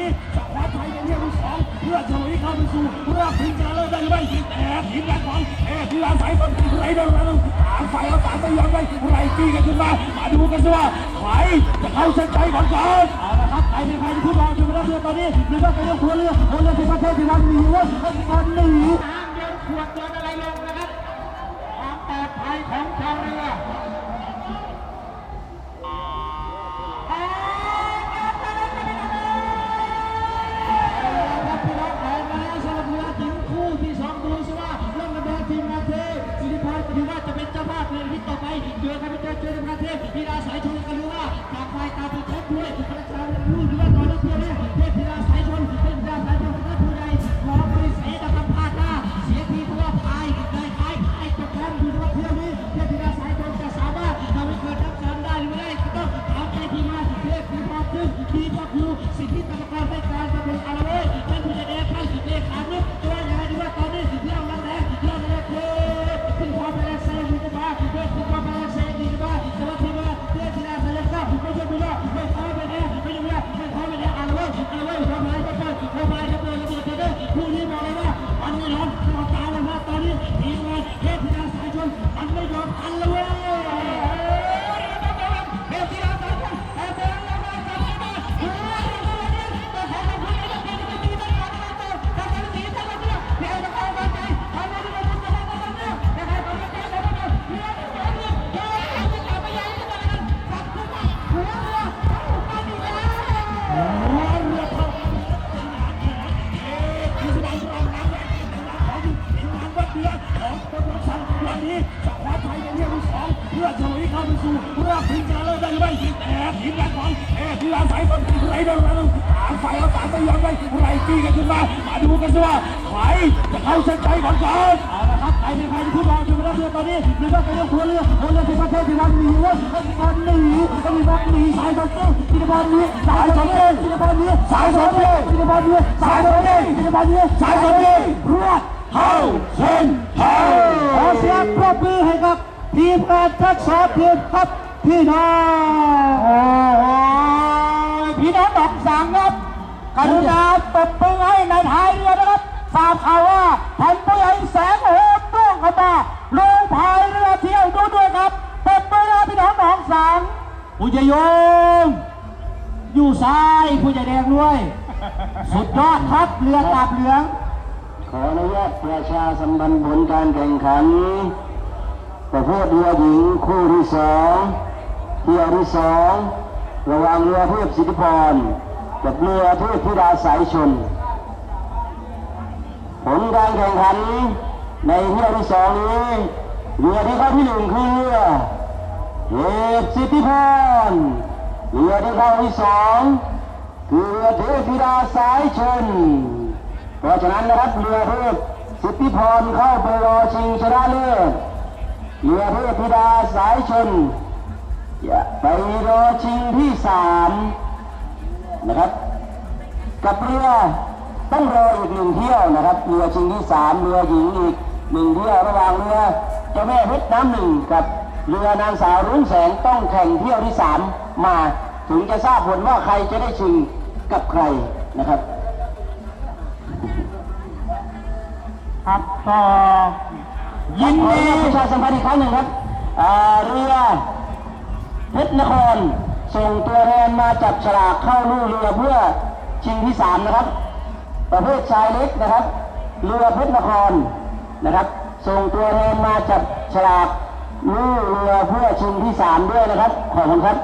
นี้จะคว้าชัยในเที่ยวที่สองเพื่อฉลุยเข้าไปสู่รอบชิงชนะเลิศได้หรือไม่แต่ทีมงานของเอทีลานสายต้นไรเดอร์นั้นต่างฝ่ายต่างไม่ยอมไปไรตีกันขึ้นมามาดูกันสิว่าใครจะเข้าเส้นใจก่อนกันเอาละครับใครเป็นใครที่พูดรออยู่แล้วเรือตอนนี้หรือว่าเป็นเรื่องหัวเรือหัวเรือที่ประเทศที่วันหนีว่าวันหนีน้ำเดียวขวดเดียวอะไรลงนะครับความปลอดภัยของชาว เจอกันพพีราสายช ลือของคนรักสันวันนี้จะคว้าชัยในเที่ยวที่สองเพื่อฉลุยเข้าไปสู่รอบชิงชนะเลิศได้หรือไม่แต่ทีมงานของเอทีลาสายต้นไรเดอร์นั้นต่างฝ่ายเราต่างไม่ยอมไปไรตีกันขึ้นมามาดูกันสิว่าใครจะเข้าเส้นใจก่อนกันเอาละครับใครเป็นใครที่พูดรออยู่แล้วเรือตอนนี้หรือว่าเป็นเรื่องหัวเรือหัวเรือที่ประเทศที่วันนีว่าวันหนีต้องมีวันนีสายสองเก้ที่จะบอลนี้สายสองเก้ที่จะบอลนี้สายสองเก้ที่จะบอลนี้สายสองเก้ที่จะบอลนี้สายสองเก้รวด เข้าเส้นชัยขอเสียงปรบมือให้กับทีมงานทักษะทีมครับพี่น้องโอ้โหพี่น้องดอกสังครับกรุณาตบมือให้ในท้ายเรือนะครับทราบข่าวว่าท่านผู้ใหญ่แสงโหดร่วงเข้ามาลงพายเรือเที่ยวดูด้วยครับตบมือให้พี่น้องดอกสังผู้ใหญ่โยงอยู่ซ้ายผู้ใหญ่แดงด้วย สุดยอดครับเรือตาบเหลือง ขออนุญาตประชาสัมพันธ์ผลการแข่งขัน ประเภทเรือหญิงคู่ที่สองเที่ยวที่สองระหว่างเรือเทพสิทธิพรกับเรือเทพธิดาสายชน ผลการแข่งขันในเที่ยวที่สองนี้เรือที่เข้าที่หนึ่งคือเรือเทพสิทธิพรเรือที่เข้าที่สองคือเรือเทพธิดาสายชน เพราะฉะนั้นนะครับเรือเทพสิทธิพรเข้าไปรอชิงชนะเลิศเรือเทพธิดาสายชนไปรอชิงที่สามนะครับ กับเรือต้องรออีกหนึ่งเที่ยวนะครับเรือชิงที่สามเรือหญิงอีกหนึ่งเที่ยวระหว่างเรือเจ้าแม่เพชรน้ำหนึ่งกับเรือนางสาวรุ่งแสงต้องแข่งเที่ยวที่สามมาถึงจะทราบผลว่าใครจะได้ชิงกับใครนะครับ ครับก็ยินดีประชาสัมพันธ์อีกครั้งหนึ่งครับเรือเพชรนคร ส่งตัวแทนมาจับฉลากเข้าลู่เรือเพื่อชิงที่สามนะครับ ประเภทชายเล็กนะครับ เรือเพชรนครนะครับ ส่งตัวแทนมาจับฉลากลู่เรือเพื่อชิงที่สามด้วยนะครับ ขอบคุณครับ